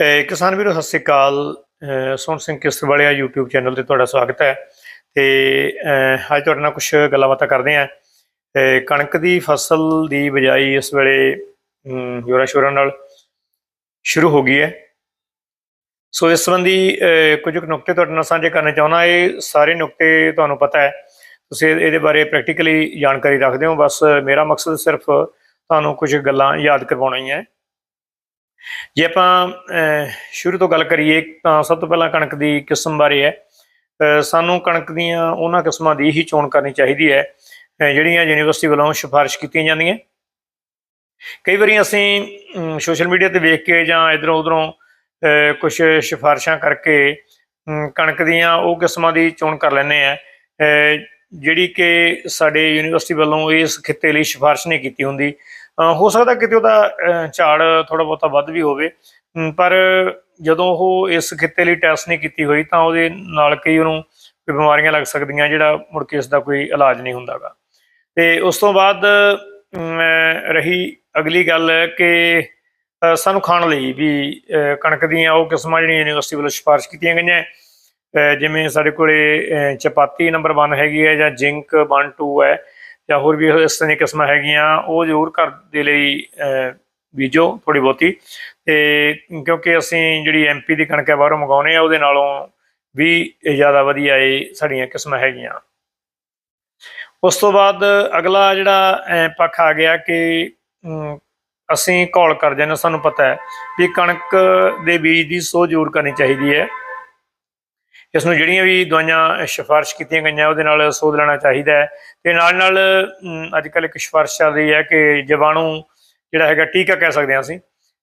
ਕਿਸਾਨ ਵੀਰੋ ਸਤਿ ਸ੍ਰੀ ਅਕਾਲ। ਸੋਹਣ ਸਿੰਘ ਕਿਸਰ ਵਾਲਿਆ YouTube ਚੈਨਲ ਤੇ ਤੁਹਾਡਾ ਸਵਾਗਤ ਹੈ। ਤੇ ਅੱਜ ਤੁਹਾਡੇ ਨਾਲ ਕੁਝ ਗੱਲਾਂ ਬਾਤਾਂ ਕਰਦੇ ਆਂ ਕਣਕ ਦੀ ਫਸਲ ਦੀ ਬਿਜਾਈ ਇਸ ਵੇਲੇ ਅਮ, ਜ਼ੋਰਾਂ ਸ਼ੋਰਾਂ ਨਾਲ ਸ਼ੁਰੂ ਹੋ ਗਈ ਹੈ। ਸੋ ਇਸ ਸੰਬੰਧੀ ਕੁਝ ਕੁ ਨੁਕਤੇ ਤੁਹਾਡੇ ਨਾਲ ਸਾਂਝੇ ਕਰਨੇ ਚਾਹੁੰਦਾ ਇਹ ਸਾਰੇ ਨੁਕਤੇ ਤੁਹਾਨੂੰ ਪਤਾ ਹੈ। ਤੁਸੀਂ ਇਹਦੇ ਬਾਰੇ ਪ੍ਰੈਕਟੀਕਲੀ ਜਾਣਕਾਰੀ ਰੱਖਦੇ ਹੋ। ਬਸ ਮੇਰਾ ਮਕਸਦ ਸਿਰਫ ਤੁਹਾਨੂੰ ਕੁਝ ਗੱਲਾਂ ਯਾਦ ਕਰਵਾਉਣਾ ਹੀ ਹੈ। ਜੇ ਆਪਾਂ ਸ਼ੁਰੂ ਤੋਂ ਗੱਲ ਕਰੀਏ, ਤਾਂ ਸਭ ਤੋਂ ਪਹਿਲਾਂ ਕਣਕ ਦੀ ਕਿਸਮ ਬਾਰੇ ਹੈ। ਸਾਨੂੰ ਕਣਕ ਦੀਆਂ ਉਹਨਾਂ ਕਿਸਮਾਂ ਦੀ ਹੀ ਚੋਣ ਕਰਨੀ ਚਾਹੀਦੀ ਹੈ ਜਿਹੜੀਆਂ ਯੂਨੀਵਰਸਿਟੀ ਵੱਲੋਂ ਸਿਫਾਰਿਸ਼ ਕੀਤੀਆਂ ਜਾਂਦੀਆਂ। ਕਈ ਵਾਰੀ ਅਸੀਂ ਸੋਸ਼ਲ ਮੀਡੀਆ ਤੇ ਵੇਖ ਕੇ ਜਾਂ ਇਧਰੋਂ ਉਧਰੋਂ ਕੁਝ ਸਿਫਾਰਿਸ਼ਾਂ ਕਰਕੇ ਕਣਕ ਦੀਆਂ ਉਹ ਕਿਸਮਾਂ ਦੀ ਚੋਣ ਕਰ ਲੈਂਦੇ ਆ ਜਿਹੜੀ ਕਿ ਸਾਡੇ ਯੂਨੀਵਰਸਿਟੀ ਵੱਲੋਂ ਇਸ ਖਿੱਤੇ ਲਈ ਸਿਫਾਰਿਸ਼ ਨਹੀਂ ਕੀਤੀ ਹੁੰਦੀ। ਹੋ ਸਕਦਾ ਕਿਤੇ ਉਹਦਾ ਝਾੜ ਥੋੜਾ ਬਹੁਤਾ ਵੱਧ ਵੀ ਹੋਵੇ। ਪਰ ਜਦੋਂ ਉਹ ਇਸ ਖਿੱਤੇ ਲਈ ਟੈਸਟ ਨਹੀਂ ਕੀਤੀ ਹੋਈ ਤਾਂ ਉਹਦੇ ਨਾਲ ਕਈ ਉਹਨੂੰ ਬਿਮਾਰੀਆਂ ਲੱਗ ਸਕਦੀਆਂ ਜਿਹੜਾ ਮੁੜ ਕੇ ਇਸ ਦਾ ਕੋਈ ਇਲਾਜ ਨਹੀਂ ਹੁੰਦਾਗਾ। ਤੇ ਉਸ ਤੋਂ ਬਾਅਦ ਅਮ, ਰਹੀ ਅਗਲੀ ਗੱਲ ਕਿ ਸਾਨੂੰ ਖਾਣ ਲਈ ਵੀ ਕਣਕ ਦੀਆਂ ਉਹ ਕਿਸਮਾਂ ਜਿਹੜੀਆਂ ਯੂਨੀਵਰਸਿਟੀ ਵੱਲੋਂ ਸਿਫਾਰਿਸ਼ ਕੀਤੀਆਂ ਗਈਆਂ। ਜਿਵੇਂ ਸਾਡੇ ਕੋਲੇ ਚਪਾਤੀ ਨੰਬਰ 1 ਹੈਗੀ ਹੈ ਜਾਂ ਜਿੰਕ 1 2 ਹੈ। ਜਾਂ ਹੋਰ ਵੀ ਇਸ ਤਰ੍ਹਾਂ ਦੀਆਂ ਕਿਸਮਾਂ ਹੈਗੀਆਂ ਉਹ ਜ਼ਰੂਰ ਘਰ ਦੇ ਲਈ ਬੀਜੋ ਥੋੜੀ ਬਹੁਤੀ। ਤੇ ਕਿਉਂਕਿ ਅਸੀਂ ਜਿਹੜੀ ਐਮਪੀ ਦੀ ਕਣਕ ਹੈ ਬਾਹਰੋਂ ਮੰਗਾਉਨੇ ਆ ਉਹਦੇ ਨਾਲੋਂ ਵੀ ਜ਼ਿਆਦਾ ਵਧੀਆ ਇਹ ਸਾਡੀਆਂ ਕਿਸਮਾਂ ਹੈਗੀਆਂ। ਉਸ ਤੋਂ ਬਾਅਦ ਅਗਲਾ ਜਿਹੜਾ ਪੱਖ ਆ ਗਿਆ ਕਿ ਅਸੀਂ ਘੋਲ ਕਰ ਜਾਂਦੇ ਹਾਂ, ਸਾਨੂੰ ਪਤਾ ਹੈ ਵੀ ਕਣਕ ਦੇ ਬੀਜ ਦੀ ਸੋਧ ਜ਼ਰੂਰ ਕਰਨੀ ਚਾਹੀਦੀ ਹੈ। ਇਸ ਨੂੰ ਜਿਹੜੀਆਂ ਵੀ ਦਵਾਈਆਂ ਸਿਫਾਰਿਸ਼ ਕੀਤੀਆਂ ਗਈਆਂ, ਉਹਦੇ ਨਾਲ ਸੋਧ ਲੈਣਾ ਚਾਹੀਦਾ ਹੈ। ਤੇ ਨਾਲ ਨਾਲ ਅੱਜ ਕੱਲ ਇੱਕ ਸਿਫਾਰਿਸ਼ ਚੱਲ ਰਹੀ ਹੈ ਕਿ ਜੀਵਾਣੂ ਜਿਹੜਾ ਹੈਗਾ ਟੀਕਾ ਕਹਿ ਸਕਦੇ ਹਾਂ ਅਸੀਂ।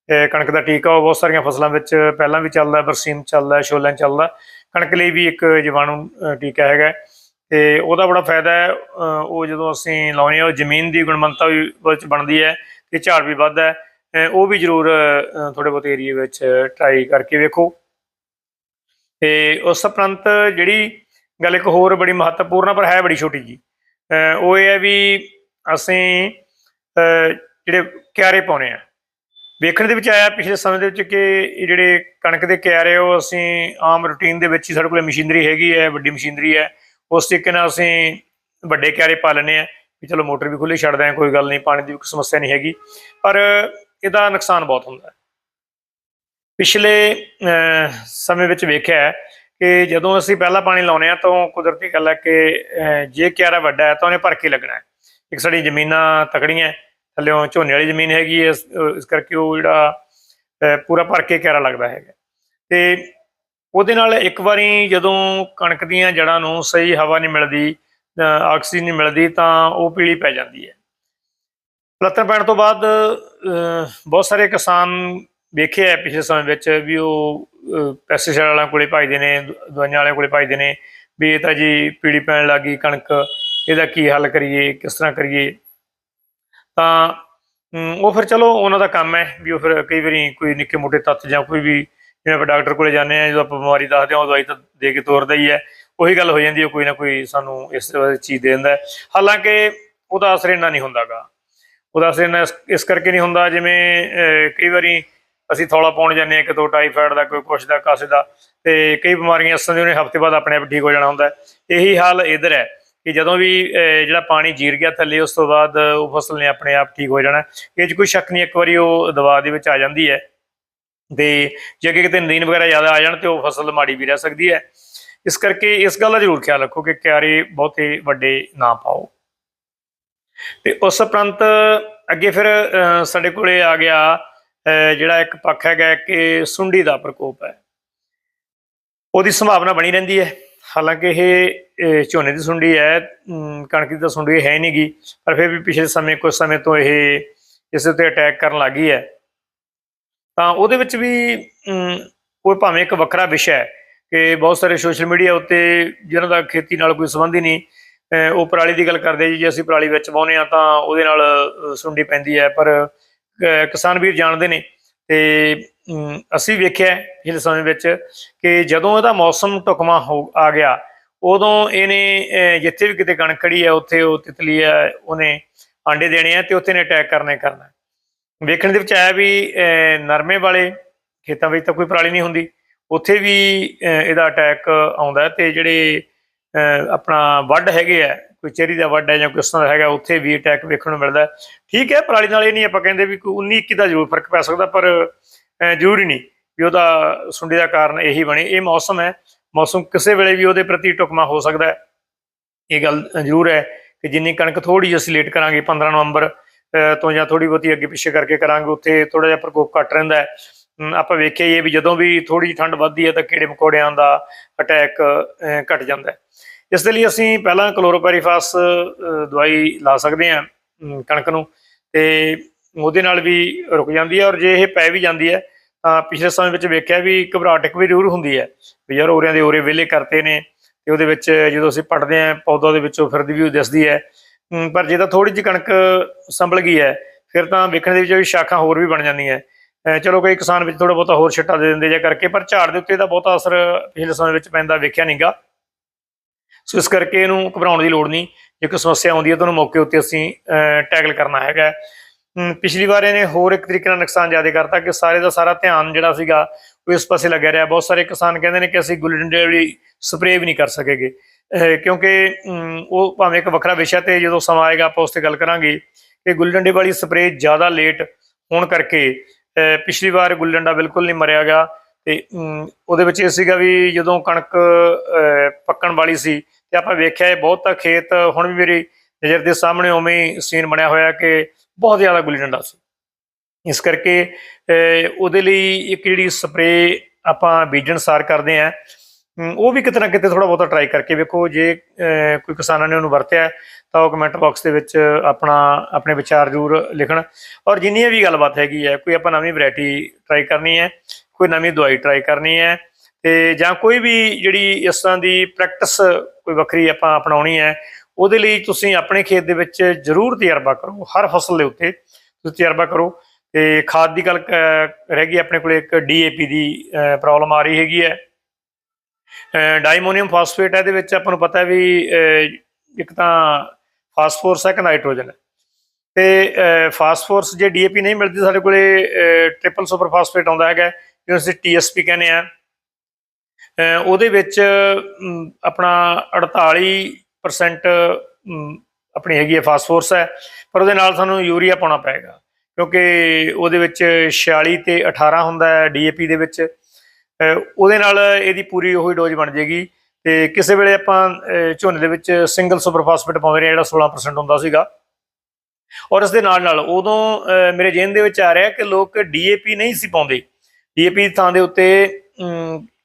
ਇਹ ਕਣਕ ਦਾ ਟੀਕਾ, ਉਹ ਬਹੁਤ ਸਾਰੀਆਂ ਫਸਲਾਂ ਵਿੱਚ ਪਹਿਲਾਂ ਵੀ ਚੱਲਦਾ, ਬਰਸੀਮ ਚੱਲਦਾ, ਛੋਲਿਆਂ ਚੱਲਦਾ। ਕਣਕ ਲਈ ਵੀ ਇੱਕ ਜੀਵਾਣੂ ਟੀਕਾ ਹੈਗਾ ਹੈ। ਤੇ ਉਹਦਾ ਬੜਾ ਫਾਇਦਾ ਹੈ ਉਹ ਜਦੋਂ ਅਸੀਂ ਲਾਉਂਦੇ ਹਾਂ, ਉਹ ਜ਼ਮੀਨ ਦੀ ਗੁਣਵੰਤਾ ਵੀ ਵਿੱਚ ਬਣਦੀ ਹੈ ਤੇ ਝਾੜ ਵੀ ਵੱਧਦਾ ਹੈ। ਉਹ ਵੀ ਜ਼ਰੂਰ ਥੋੜੇ ਬਹੁਤ ਏਰੀਏ ਵਿੱਚ ਟਰਾਈ ਕਰਕੇ ਵੇਖੋ। ਤੇ ਉਸ ਉਪਰੰਤ ਜਿਹੜੀ ਗੱਲ ਇੱਕ ਹੋਰ ਬੜੀ ਮਹੱਤਵਪੂਰਨ ਆ, ਪਰ ਹੈ ਬੜੀ ਛੋਟੀ ਜੀ। ਉਹ ਇਹ ਹੈ ਵੀ ਅਸੀਂ ਜਿਹੜੇ ਕਿਆਰੇ ਪਾਉਨੇ ਆ, ਵੇਖਣ ਦੇ ਵਿੱਚ ਆਇਆ ਪਿਛਲੇ ਸਮੇਂ ਦੇ ਵਿੱਚ ਕਿ ਇਹ ਜਿਹੜੇ ਕਣਕ ਦੇ ਕਿਆਰੇ ਉਹ ਅਸੀਂ ਆਮ ਰੂਟੀਨ ਦੇ ਵਿੱਚ ਹੀ ਸਾਡੇ ਕੋਲ ਮਸ਼ੀਨਰੀ ਹੈਗੀ ਹੈ, ਵੱਡੀ ਮਸ਼ੀਨਰੀ ਹੈ। ਉਸ ਤਰੀਕੇ ਨਾਲ ਅਸੀਂ ਵੱਡੇ ਕਿਆਰੇ ਪਾ ਲੈਂਦੇ ਆ ਵੀ ਚਲੋ ਮੋਟਰ ਵੀ ਖੁੱਲੀ ਛੱਡਦੇ ਆ ਕੋਈ ਗੱਲ ਨਹੀਂ, ਪਾਣੀ ਦੀ ਕੋਈ ਸਮੱਸਿਆ ਨਹੀਂ ਹੈਗੀ। ਪਰ ਇਹਦਾ ਨੁਕਸਾਨ ਬਹੁਤ ਹੁੰਦਾ ਹੈ। ਪਿਛਲੇ ਸਮੇਂ ਵਿੱਚ ਵੇਖਿਆ ਹੈ ਕਿ ਜਦੋਂ ਅਸੀਂ ਪਹਿਲਾ ਪਾਣੀ ਲਾਉਨੇ ਆ ਤਾਂ ਕੁਦਰਤੀ ਗੱਲ ਹੈ ਕਿ ਜੇ ਕਿਆਰਾ ਵੱਡਾ ਹੈ ਤਾਂ ਉਹਨੇ ਭਰ ਕੇ ਲੱਗਣਾ ਹੈ। ਇੱਕ ਸਾਡੀ ਜ਼ਮੀਨਾਂ ਤਕੜੀਆਂ ਹੈ, ਥੱਲਿਓਂ ਝੋਨੇ ਵਾਲੀ ਜ਼ਮੀਨ ਹੈਗੀ ਹੈ ਇਸ ਕਰਕੇ ਉਹ ਜਿਹੜਾ ਪੂਰਾ ਭਰ ਕੇ ਕਿਆਰਾ ਲੱਗਦਾ ਹੈਗਾ ਤੇ ਉਹਦੇ ਨਾਲ ਇੱਕ ਵਾਰੀ ਜਦੋਂ ਕਣਕ ਦੀਆਂ ਜੜਾਂ ਨੂੰ ਸਹੀ ਹਵਾ ਨਹੀਂ ਮਿਲਦੀ ਆਕਸੀਜਨ ਨਹੀਂ ਮਿਲਦੀ ਤਾਂ ਉਹ ਪੀਲੀ ਪੈ ਜਾਂਦੀ ਹੈ। ਪਲੱਤਰ ਪੈਣ ਤੋਂ ਬਾਅਦ ਬਹੁਤ ਸਾਰੇ ਕਿਸਾਨ ਵੇਖਿਆ ਪਿਛਲੇ ਸਮੇਂ ਵਿੱਚ ਵੀ ਉਹ ਪੈਸਟੀਸਾਈਡ ਵਾਲਿਆਂ ਕੋਲੇ ਭਜਦੇ ਨੇ, ਦ- ਦਵਾਈਆਂ ਵਾਲਿਆਂ ਕੋਲੇ ਭਜਦੇ ਨੇ, ਵੀ ਇਹ ਤਾਂ ਜੀ ਪੀੜੀ ਪੈਣ ਲੱਗੀ ਕਣਕ, ਇਹਦਾ ਕੀ ਹੱਲ ਕਰੀਏ, ਕਿਸ ਤਰ੍ਹਾਂ ਕਰੀਏ? ਤਾਂ ਉਹ ਫਿਰ ਚਲੋ ਉਹਨਾਂ ਦਾ ਕੰਮ ਹੈ ਵੀ ਉਹ ਫਿਰ ਕਈ ਵਾਰੀ ਕੋਈ ਨਿੱਕੇ ਮੋਟੇ ਤੱਤ ਜਾਂ ਕੋਈ ਵੀ ਜਿਵੇਂ ਆਪਾਂ ਡਾਕਟਰ ਕੋਲੇ ਜਾਂਦੇ ਆ ਜਦੋਂ ਆਪਾਂ ਬਿਮਾਰੀ ਦੱਸਦੇ ਹਾਂ, ਉਹ ਦਵਾਈ ਤਾਂ ਦੇ ਕੇ ਤੋਰਦਾ ਹੀ ਹੈ, ਉਹੀ ਗੱਲ ਹੋ ਜਾਂਦੀ ਹੈ ਕੋਈ ਨਾ ਕੋਈ ਸਾਨੂੰ ਇਸ ਚੀਜ਼ ਦੇ ਦਿੰਦਾ ਹਾਲਾਂਕਿ ਉਹਦਾ ਅਸਰ ਇੰਨਾ ਨਹੀਂ ਹੁੰਦਾਗਾ। ਉਹਦਾ ਅਸਰ ਇੰਨਾ ਇਸ- ਕਰਕੇ ਨਹੀਂ ਹੁੰਦਾ ਜਿਵੇਂ ਕਈ ਵਾਰੀ ਅਸੀਂ ਥੌਲਾ ਪਾਉਣ ਜਾਂਦੇ ਹਾਂ ਕਿਤੋਂ ਟਾਈਫਾਇਡ ਦਾ, ਕੋਈ ਕੁਛ ਦਾ, ਕਾਸੇ ਦਾ, ਤੇ ਕਈ ਬਿਮਾਰੀਆਂ ਇਸ ਤਰ੍ਹਾਂ ਦੀਆਂ ਹਫ਼ਤੇ ਬਾਅਦ ਆਪਣੇ ਆਪ ਠੀਕ ਹੋ ਜਾਣਾ ਹੁੰਦਾ ਇਹੀ ਹਾਲ ਇਧਰ ਹੈ ਕਿ ਜਦੋਂ ਵੀ ਜਿਹੜਾ ਪਾਣੀ ਜੀਰ ਗਿਆ ਥੱਲੇ, ਉਸ ਤੋਂ ਬਾਅਦ ਉਹ ਫਸਲ ਨੇ ਆਪਣੇ ਆਪ ਠੀਕ ਹੋ ਜਾਣਾ ਇਹ 'ਚ ਕੋਈ ਸ਼ੱਕ ਨਹੀਂ, ਇੱਕ ਵਾਰੀ ਉਹ ਦਵਾ ਦੇ ਵਿੱਚ ਆ ਜਾਂਦੀ ਹੈ ਤੇ ਜੇ ਅੱਗੇ ਕਿਤੇ ਨਦੀਨ ਵਗੈਰਾ ਜ਼ਿਆਦਾ ਆ ਜਾਣ ਤੇ ਉਹ ਫਸਲ ਮਾੜੀ ਵੀ ਰਹਿ ਸਕਦੀ ਹੈ। ਇਸ ਕਰਕੇ ਇਸ ਗੱਲ ਦਾ ਜ਼ਰੂਰ ਖਿਆਲ ਰੱਖੋ ਕਿ ਕਿਆਰੇ ਬਹੁਤੇ ਵੱਡੇ ਨਾ ਪਾਓ। ਤੇ ਉਸ ਉਪਰੰਤ ਅੱਗੇ ਫਿਰ ਸਾਡੇ ਕੋਲੇ ਆ ਗਿਆ ਜਿਹੜਾ ਇੱਕ ਪੱਖ ਹੈਗਾ ਕਿ ਸੁੰਡੀ ਦਾ ਪ੍ਰਕੋਪ ਹੈ। ਉਹਦੀ ਸੰਭਾਵਨਾ ਬਣੀ ਰਹਿੰਦੀ ਹੈ। ਹਾਲਾਂਕਿ ਇਹ ਝੋਨੇ ਦੀ ਸੁੰਡੀ ਹੈ ਕਣਕ ਦੀ ਤਾਂ ਸੁੰਡੀ ਹੈ ਨਹੀਂਗੀ ਪਰ ਫਿਰ ਵੀ ਪਿਛਲੇ ਸਮੇਂ ਕੁਝ ਸਮੇਂ ਤੋਂ ਇਹ ਇਸ ਉੱਤੇ ਅਟੈਕ ਕਰਨ ਲੱਗੀ ਹੈ। ਤਾਂ ਉਹਦੇ ਵਿੱਚ ਵੀ ਅਮ, ਕੋਈ ਭਾਵੇਂ ਇੱਕ ਵੱਖਰਾ ਵਿਸ਼ਾ ਹੈ ਕਿ ਬਹੁਤ ਸਾਰੇ ਸੋਸ਼ਲ ਮੀਡੀਆ ਉੱਤੇ ਜਿਹਨਾਂ ਦਾ ਖੇਤੀ ਨਾਲ ਕੋਈ ਸੰਬੰਧ ਹੀ ਨਹੀਂ ਅਹ, ਉਹ ਪਰਾਲੀ ਦੀ ਗੱਲ ਕਰਦੇ ਜੀ ਜੇ ਅਸੀਂ ਪਰਾਲੀ ਵਿੱਚ ਵਾਹੁੰਦੇ ਆ ਤਾਂ ਉਹਦੇ ਨਾਲ ਸੁੰਡੀ ਪੈਂਦੀ ਹੈ। ਪਰ ਕਿਸਾਨ ਵੀਰ ਜਾਣਦੇ ਨੇ ਤੇ ਅਸੀਂ ਵੇਖਿਆ ਪਿਛਲੇ ਸਮੇਂ ਵਿੱਚ ਕਿ ਜਦੋਂ ਇਹਦਾ ਮੌਸਮ ਢੁਕਵਾਂ ਹੋ, ਆ ਗਿਆ, ਉਦੋਂ ਇਹਨੇ ਜਿੱਥੇ ਵੀ ਕਿਤੇ ਕਣਕ ਖੜੀ ਹੈ, ਉੱਥੇ ਉਹ ਤਿਤਲੀ ਹੈ, ਉਹਨੇ ਆਂਡੇ ਦੇਣੇ ਆ ਤੇ ਉੱਥੇ ਨੇ ਅਟੈਕ ਕਰਨਾ ਕਰਨਾ ਵੇਖਣ ਦੇ ਵਿੱਚ ਆਇਆ ਵੀ ਨਰਮੇ ਵਾਲੇ ਖੇਤਾਂ ਵਿੱਚ ਤਾਂ ਕੋਈ ਪਰਾਲੀ ਨਹੀਂ ਹੁੰਦੀ, ਉੱਥੇ ਵੀ ਇਹਦਾ ਅਟੈਕ ਆਉਂਦਾ ਹੈ ਤੇ ਜਿਹੜੇ ਆਪਣਾ ਵੱਡ ਹੈਗੇ ਆ ਕੋਈ ਚੇਰੀ ਦਾ ਵੱਡ ਹੈ ਜਾਂ ਕਿਸ ਤਰ੍ਹਾਂ ਦਾ ਹੈਗਾ, ਉੱਥੇ ਵੀ ਅਟੈਕ ਵੇਖਣ ਨੂੰ ਮਿਲਦਾ ਠੀਕ ਹੈ, ਪਰਾਲੀ ਨਾਲ ਇਹ ਨਹੀਂ ਆਪਾਂ ਕਹਿੰਦੇ ਵੀ ਕੋਈ 19 21 ਦਾ ਜ਼ਰੂਰ ਫ਼ਰਕ ਪੈ ਸਕਦਾ, ਪਰ ਜ਼ਰੂਰੀ ਨਹੀਂ ਵੀ ਉਹਦਾ ਸੁੰਡੀ ਦਾ ਕਾਰਨ ਇਹੀ ਬਣੇ। ਇਹ ਮੌਸਮ ਹੈ, ਮੌਸਮ ਕਿਸੇ ਵੇਲੇ ਵੀ ਉਹਦੇ ਪ੍ਰਤੀ ਟੁਕਮਾ ਹੋ ਸਕਦਾ ਹੈ। ਇਹ ਗੱਲ ਜ਼ਰੂਰ ਹੈ ਕਿ ਜਿੰਨੀ ਕਣਕ ਥੋੜੀ ਜਿਹੀ ਅਸੀਂ ਲੇਟ ਕਰਾਂਗੇ 15 ਨਵੰਬਰ ਤੋਂ ਜਾਂ ਥੋੜੀ ਬਹੁਤੀ ਅੱਗੇ ਪਿੱਛੇ ਕਰਕੇ ਕਰਾਂਗੇ, ਉੱਥੇ ਥੋੜਾ ਜਿਹਾ ਪ੍ਰਕੋਪ ਘੱਟ ਰਹਿੰਦਾ ਹੈ। ਆਪਾਂ ਵੇਖਿਆ ਹੀ ਵੀ ਜਦੋਂ ਵੀ ਥੋੜੀ ਜਿਹੀ ਠੰਡ ਵੱਧਦੀ ਹੈ ਤਾਂ ਕੀੜੇ ਮਕੌੜਿਆਂ ਦਾ ਅਟੈਕ ਘਟ ਜਾਂਦਾ ਹੈ। ਇਸ ਦੇ ਲਈ ਅਸੀਂ ਪਹਿਲਾਂ ਕਲੋਰੋਪੈਰੀਫਾਸ ਦਵਾਈ ਲਾ ਸਕਦੇ ਹਾਂ ਕਣਕ ਨੂੰ ਤੇ ਉਹਦੇ ਨਾਲ ਵੀ ਰੁਕ ਜਾਂਦੀ ਹੈ ਔਰ ਜੇ ਇਹ ਪੈ ਵੀ ਜਾਂਦੀ ਹੈ, ਤਾਂ ਪਿਛਲੇ ਸਮੇਂ ਵਿੱਚ ਵੇਖਿਆ ਵੀ ਘਬਰਾਹਟ ਵੀ ਜ਼ਰੂਰ ਹੁੰਦੀ ਹੈ ਵੀ ਯਾਰ ਔਰਿਆਂ ਦੇ ਔਰੇ ਵਿਹਲੇ ਕਰਤੇ ਨੇ ਤੇ ਉਹਦੇ ਵਿੱਚ ਜਦੋਂ ਅਸੀਂ ਪੜਦੇ ਹਾਂ ਪੌਦਾ ਦੇ ਵਿੱਚੋਂ ਫਿਰਦੀ ਵੀ ਉਹ ਦਿਸਦੀ ਹੈ। ਪਰ ਜੇ ਤਾਂ ਥੋੜੀ ਜਿਹੀ ਕਣਕ ਸੰਭਲ ਗਈ ਹੈ, ਫਿਰ ਤਾਂ ਵੇਖਣ ਦੇ ਵਿੱਚ ਵੀ ਸ਼ਾਖਾਂ ਹੋਰ ਵੀ ਬਣ ਜਾਂਦੀਆਂ ਚਲੋ ਕੋਈ ਕਿਸਾਨ ਵਿੱਚ ਥੋੜਾ ਬਹੁਤਾ ਹੋਰ ਛਿੱਟਾ ਦੇ ਦਿੰਦੇ ਜਾਂ ਕਰਕੇ, ਪਰ ਝਾੜ ਦੇ ਉੱਤੇ ਤਾਂ ਬਹੁਤਾ ਅਸਰ ਪਿਛਲੇ ਸਮੇਂ ਵਿੱਚ ਪੈਂਦਾ ਵੇਖਿਆ ਨਹੀਂਗਾ ਸੋ ਇਸ ਕਰਕੇ ਇਹਨੂੰ ਘਬਰਾਉਣ ਦੀ ਲੋੜ ਨਹੀਂ। ਜੇ ਕੋਈ ਸਮੱਸਿਆ ਆਉਂਦੀ ਹੈ ਤਾਂ ਉਹਨੂੰ ਮੌਕੇ ਉੱਤੇ ਅਸੀਂ ਟੈਕਲ ਕਰਨਾ ਹੈਗਾ। ਪਿਛਲੀ ਵਾਰ ਇਹਨੇ ਹੋਰ ਇੱਕ ਤਰੀਕੇ ਨਾਲ ਨੁਕਸਾਨ ਜ਼ਿਆਦਾ ਕਰਤਾ ਕਿ ਸਾਰੇ ਦਾ ਸਾਰਾ ਧਿਆਨ ਜਿਹੜਾ ਸੀਗਾ, ਉਹ ਇਸ ਪਾਸੇ ਲੱਗਿਆ ਰਿਹਾ। ਬਹੁਤ ਸਾਰੇ ਕਿਸਾਨ ਕਹਿੰਦੇ ਨੇ ਕਿ ਅਸੀਂ ਗੁੱਲੀ ਡੰਡੇ ਵਾਲੀ ਸਪਰੇਅ ਵੀ ਨਹੀਂ ਕਰ ਸਕੇਗੇ। ਕਿਉਂਕਿ ਉਹ ਭਾਵੇਂ ਇੱਕ ਵੱਖਰਾ ਵਿਸ਼ਾ ਤੇ ਜਦੋਂ ਸਮਾਂ ਆਏਗਾ, ਆਪਾਂ ਉਸ ਤੇ ਗੱਲ ਕਰਾਂਗੇ ਕਿ ਗੁੱਲੀ ਡੰਡੇ ਵਾਲੀ ਸਪਰੇਅ ਜ਼ਿਆਦਾ ਲੇਟ ਹੋਣ ਕਰਕੇ ਪਿਛਲੀ ਵਾਰ ਗੁੱਲੀ ਡੰਡਾ ਬਿਲਕੁਲ ਨਹੀਂ ਮਰਿਆ ਗਿਆ। ਤੇ ਉਹਦੇ ਵਿੱਚ ਇਹ ਸੀਗਾ ਵੀ ਜਦੋਂ ਕਣਕ ਪੱਕਣ ਵਾਲੀ ਸੀ ਤੇ ਆਪਾਂ ਵੇਖਿਆ ਇਹ ਬਹੁਤ ਤਾਂ ਖੇਤ ਹੁਣ ਵੀ ਮੇਰੀ ਨਜ਼ਰ ਦੇ ਸਾਹਮਣੇ ਉਵੇਂ ਹੀ ਸੀਨ ਬਣਿਆ ਹੋਇਆ ਕਿ ਬਹੁਤ ਜ਼ਿਆਦਾ ਗੁੱਲੀ ਡੰਡਾ ਸੀ। ਇਸ ਕਰਕੇ ਉਹਦੇ ਲਈ ਇੱਕ ਜਿਹੜੀ ਸਪਰੇ ਆਪਾਂ ਬੀਜਣ ਸਾਰ ਕਰਦੇ ਆ ਉਹ ਵੀ ਕਿਤੇ ਨਾ ਕਿਤੇ ਥੋੜਾ ਬਹੁਤਾ ਟਰਾਈ ਕਰਕੇ ਵੇਖੋ, ਜੇ ਕੋਈ ਕਿਸਾਨਾਂ ਨੇ ਉਹਨੂੰ ਵਰਤਿਆ, ਤਾਂ ਉਹ ਕਮੈਂਟ ਬਾਕਸ ਦੇ ਵਿੱਚ ਆਪਣਾ, ਆਪਣੇ ਵਿਚਾਰ ਜ਼ਰੂਰ ਲਿਖਣ। ਔਰ ਜਿੰਨੀ ਵੀ ਗੱਲਬਾਤ ਹੈਗੀ ਹੈ, ਕੋਈ ਆਪਾਂ ਨਵੀਂ ਵੈਰਾਈਟੀ ਟਰਾਈ ਕਰਨੀ ਹੈ ਕੋਈ ਨਵੀਂ ਦਵਾਈ ਟਰਾਈ ਕਰਨੀ ਹੈ ਤੇ ਜਾਂ ਕੋਈ ਵੀ ਜਿਹੜੀ ਇਸ ਤਰ੍ਹਾਂ ਦੀ ਪ੍ਰੈਕਟਿਸ ਕੋਈ ਵੱਖਰੀ ਆਪਾਂ ਅਪਣਾਉਣੀ ਹੈ, ਉਹਦੇ ਲਈ ਤੁਸੀਂ ਆਪਣੇ ਖੇਤ ਦੇ ਵਿੱਚ ਜ਼ਰੂਰ ਤਜਰਬਾ ਕਰੋ, ਹਰ ਫਸਲ ਦੇ ਉੱਤੇ ਤੁਸੀਂ ਤਜਰਬਾ ਕਰੋ ਤੇ ਖਾਦ ਦੀ ਗੱਲ ਕ- ਰਹਿ ਗਈ ਆਪਣੇ ਕੋਲ ਇੱਕ ਡੀਏਪੀ ਦੀ ਪ੍ਰੋਬਲਮ ਆ ਰਹੀ ਹੈਗੀ ਹੈ। ਡਾਈਮੋਨੀਅਮ ਫਾਸਫੇਟ ਹੈ, ਇਹਦੇ ਵਿੱਚ ਆਪਾਂ ਨੂੰ ਪਤਾ ਹੈ ਵੀ ਇੱਕ ਤਾਂ ਫਾਸਫੋਰਸ ਹੈ ਕਿ ਨਾਈਟ੍ਰੋਜਨ ਹੈ। ਤੇ ਫਾਸਫੋਰਸ ਜੇ ਡੀਏਪੀ ਨਹੀਂ ਮਿਲਦੀ ਸਾਡੇ ਕੋਲੇ ਟ੍ਰਿਪਲ ਸੁਪਰ ਫਾਸਫੇਟ ਆਉਂਦਾ ਹੈਗਾ ਜਿਹਨੂੰ ਅਸੀਂ ਟੀਐਸਪੀ ਕਹਿੰਦੇ ਆ ਉਹਦੇ ਵਿੱਚ ਆਪਣਾ 48% ਆਪਣੀ ਹੈਗੀ ਹੈ ਫਾਸਫੋਰਸ ਹੈ, ਪਰ ਉਹਦੇ ਨਾਲ ਸਾਨੂੰ ਯੂਰੀਆ ਪਾਉਣਾ ਪਏਗਾ, ਕਿਉਂਕਿ ਉਹਦੇ ਵਿੱਚ 46 ਤੇ 18 ਹੁੰਦਾ ਹੈ ਡੀਏਪੀ ਦੇ ਵਿੱਚ ਉਹਦੇ ਨਾਲ ਇਹਦੀ ਪੂਰੀ ਉਹੀ ਡੋਜ਼ ਬਣ ਜੇਗੀ ਤੇ ਕਿਸੇ ਵੇਲੇ ਆਪਾਂ ਝੋਨੇ ਦੇ ਵਿੱਚ ਸਿੰਗਲ ਸੁਪਰ ਫਾਸਫੇਟ ਪਾਉਂਦੇ ਰਹੇ ਜਿਹੜਾ 16% ਹੁੰਦਾ ਸੀਗਾ, ਔਰ ਇਸ ਦੇ ਨਾਲ ਨਾਲ ਉਦੋਂ ਮੇਰੇ ਜੇਨ ਦੇ ਵਿੱਚ ਆ ਰਿਹਾ ਕਿ ਲੋਕ ਡੀਏਪੀ ਨਹੀਂ ਸੀ ਪਾਉਂਦੇ ਡੀਏਪੀ ਥਾਂ ਦੇ ਉੱਤੇ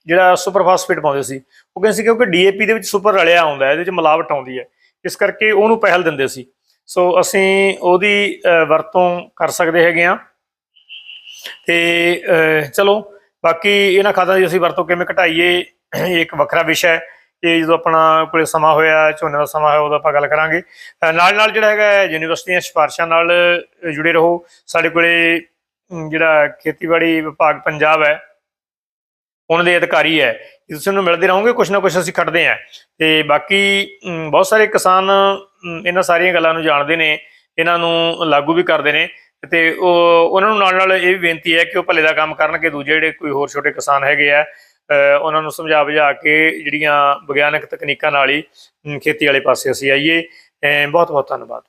ਜਿਹੜਾ ਸੁਪਰ ਫਾਸਫੇਟ ਪਾਉਂਦੇ ਸੀ ਉਹ ਕਹਿੰਦੇ ਸੀ ਕਿਉਂਕਿ ਡੀਏਪੀ ਦੇ ਵਿੱਚ ਸੁਪਰ ਰਲਿਆ ਆਉਂਦਾ ਇਹਦੇ ਵਿੱਚ ਮਿਲਾਵਟ ਆਉਂਦੀ ਹੈ ਇਸ ਕਰਕੇ ਉਹਨੂੰ ਪਹਿਲ ਦਿੰਦੇ ਸੀ। ਸੋ ਅਸੀਂ ਉਹਦੀ ਵਰਤੋਂ ਕਰ ਸਕਦੇ ਹੈਗੇ ਆ ਤੇ ਚਲੋ ਬਾਕੀ ਇਹਨਾਂ ਖਾਦਾਂ ਦੀ ਅਸੀਂ ਵਰਤੋਂ ਕਿਵੇਂ ਘਟਾਈਏ ਇਹ ਇੱਕ ਵੱਖਰਾ ਵਿਸ਼ਾ ਹੈ। ਇਹ ਜਦੋਂ ਆਪਣਾ ਕੋਲੇ ਸਮਾਂ ਹੋਇਆ ਝੋਨੇ ਦਾ ਸਮਾਂ ਹੋਇਆ ਉਹਦਾ ਆਪਾਂ ਗੱਲ ਕਰਾਂਗੇ। ਨਾਲ ਨਾਲ ਜਿਹੜਾ ਹੈਗਾ ਹੈ, ਯੂਨੀਵਰਸਿਟੀਆਂ ਸਿਫਾਰਸ਼ਾਂ ਨਾਲ ਜੁੜੇ ਰਹੋ। ਸਾਡੇ ਕੋਲੇ ਜਿਹੜਾ ਖੇਤੀਬਾੜੀ ਵਿਭਾਗ ਪੰਜਾਬ ਹੈ, ਉਹਨਾਂ ਦੇ ਅਧਿਕਾਰੀ ਹੈ। ਤੁਸੀਂ ਉਹਨੂੰ ਮਿਲਦੇ ਰਹੋਗੇ, ਕੁਛ ਨਾ ਕੁਛ ਅਸੀਂ ਖੜਦੇ ਹਾਂ। ਤੇ ਬਾਕੀ ਬਹੁਤ ਸਾਰੇ ਕਿਸਾਨ ਇਹਨਾਂ ਸਾਰੀਆਂ ਗੱਲਾਂ ਨੂੰ ਜਾਣਦੇ ਨੇ, ਇਹਨਾਂ ਨੂੰ ਲਾਗੂ ਵੀ ਕਰਦੇ ਨੇ। ਤੇ ਉਹ, ਉਹਨਾਂ ਨੂੰ ਨਾਲ ਨਾਲ ਇਹ ਵੀ ਬੇਨਤੀ ਹੈ ਕਿ ਉਹ ਭਲੇ ਦਾ ਕੰਮ ਕਰਨ ਕਿ ਦੂਜੇ ਜਿਹੜੇ ਕੋਈ ਹੋਰ ਛੋਟੇ ਕਿਸਾਨ ਹੈਗੇ ਆ ਉਹਨਾਂ ਨੂੰ ਸਮਝਾ ਬੁਝਾ ਕੇ ਜਿਹੜੀਆਂ ਵਿਗਿਆਨਕ ਤਕਨੀਕਾਂ ਨਾਲ ਹੀ ਖੇਤੀ ਵਾਲੇ ਪਾਸੇ ਅਸੀਂ ਆਈਏ। ਬਹੁਤ ਬਹੁਤ ਧੰਨਵਾਦ।